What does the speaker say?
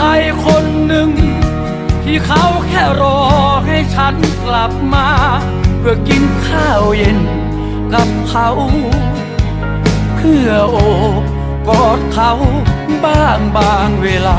ใครคนหนึ่ง ที่เขาแค่รอให้ฉันกลับมา เพื่อกินข้าวเย็นกับเขา เพื่อโอบกอดเขาบ้างบางเวลา